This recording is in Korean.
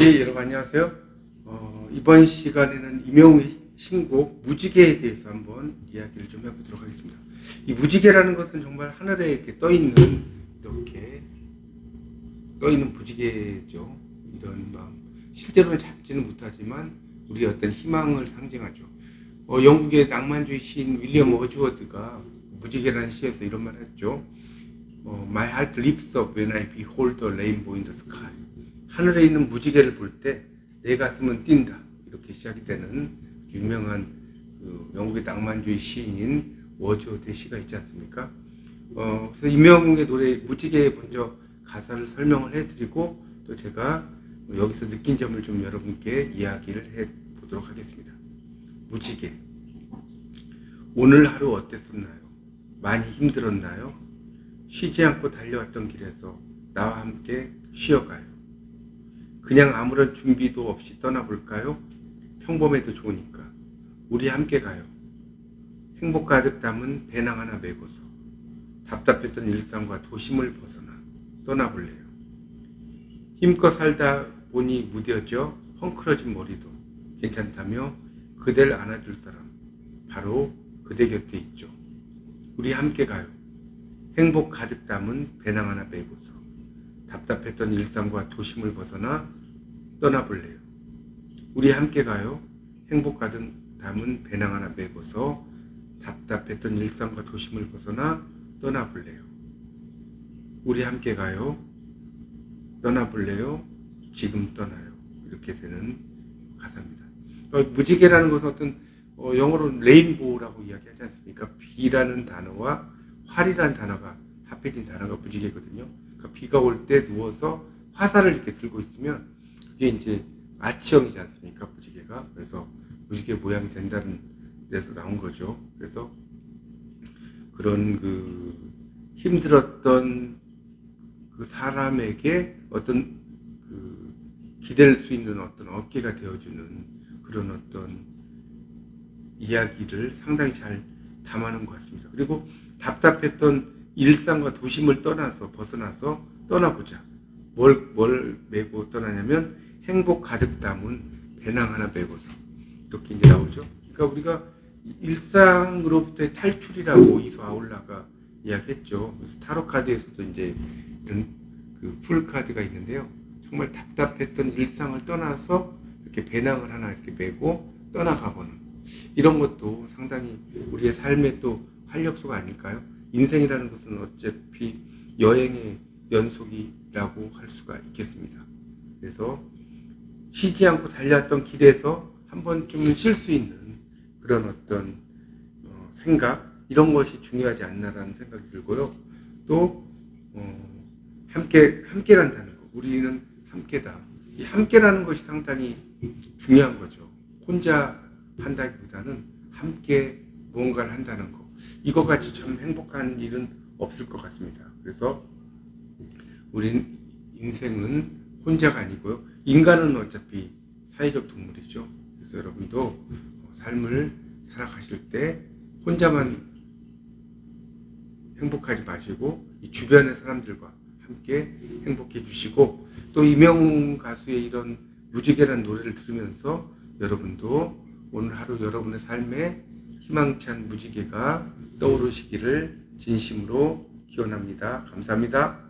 예, 여러분 안녕하세요. 어, 이번 시간에는 이명우의 신곡 무지개에 대해서 한번 이야기를 좀 해보도록 하겠습니다. 이 무지개라는 것은 정말 하늘에 이렇게 떠 있는 이렇게 떠 있는 무지개죠. 이런 마음. 실제로는 잡지는 못하지만 우리 어떤 희망을 상징하죠. 어, 영국의 낭만주의 시인 윌리엄 워즈워드가 무지개라는 시에서 이런 말을 했죠. 어, My heart lifts up when I behold the rainbow in the sky. 하늘에 있는 무지개를 볼 때 내 가슴은 뛴다. 이렇게 시작이 되는 유명한 그 영국의 낭만주의 시인인 워즈워드의 시가 있지 않습니까? 어, 그래서 이명웅의 노래 무지개에 먼저 가사를 설명을 해드리고 또 제가 여기서 느낀 점을 좀 여러분께 이야기를 해 보도록 하겠습니다. 무지개. 오늘 하루 어땠었나요? 많이 힘들었나요? 쉬지 않고 달려왔던 길에서 나와 함께 쉬어가요. 그냥 아무런 준비도 없이 떠나볼까요? 평범해도 좋으니까. 우리 함께 가요. 행복 가득 담은 배낭 하나 메고서 답답했던 일상과 도심을 벗어나 떠나볼래요. 힘껏 살다 보니 무뎌져 헝클어진 머리도 괜찮다며 그댈 안아줄 사람 바로 그대 곁에 있죠. 우리 함께 가요. 행복 가득 담은 배낭 하나 메고서 답답했던 일상과 도심을 벗어나 떠나볼래요. 우리 함께 가요. 행복 가득 담은 배낭 하나 메고서 답답했던 일상과 도심을 벗어나 떠나볼래요. 우리 함께 가요. 떠나볼래요. 지금 떠나요. 이렇게 되는 가사입니다. 어, 무지개라는 것은 어떤 어, 영어로는 레인보우라고 이야기하지 않습니까? 비라는 단어와 활이라는 단어가 합해진 단어가 무지개거든요. 그러니까 비가 올 때 누워서 화살을 이렇게 들고 있으면 그게 이제 아치형이지 않습니까? 무지개가. 그래서 무지개 모양이 된다는 데서 나온 거죠. 그래서 그런 그 힘들었던 그 사람에게 어떤 그 기댈 수 있는 어떤 어깨가 되어주는 그런 어떤 이야기를 상당히 잘 담아놓은 것 같습니다. 그리고 답답했던 일상과 도심을 떠나서 벗어나서 떠나보자. 뭘, 뭘 메고 떠나냐면 행복 가득 담은 배낭 하나 메고서 이렇게 이제 나오죠. 그러니까 우리가 일상으로부터의 탈출이라고 이소 아울라가 이야기했죠. 그래서 타로 카드에서도 이제 이런 그풀 카드가 있는데요. 정말 답답했던 일상을 떠나서 이렇게 배낭을 하나 이렇게 메고 떠나가거나 이런 것도 상당히 우리의 삶의 또 활력소가 아닐까요? 인생이라는 것은 어차피 여행의 연속이라고 할 수가 있겠습니다. 그래서 쉬지 않고 달렸던 길에서 한 번쯤은 쉴 수 있는 그런 어떤 어, 생각 이런 것이 중요하지 않나라는 생각이 들고요. 또 어, 함께 함께 간다는 거. 우리는 함께다. 이 함께라는 것이 상당히 중요한 거죠. 혼자 한다기보다는 함께 무언가를 한다는 거. 이거 같이 참 행복한 일은 없을 것 같습니다. 그래서 우린 인생은 혼자가 아니고요. 인간은 어차피 사회적 동물이죠. 그래서 여러분도 삶을 살아가실 때 혼자만 행복하지 마시고 이 주변의 사람들과 함께 행복해 주시고 또 이명웅 가수의 이런 무지개라는 노래를 들으면서 여러분도 오늘 하루 여러분의 삶에 희망찬 무지개가 떠오르시기를 진심으로 기원합니다. 감사합니다.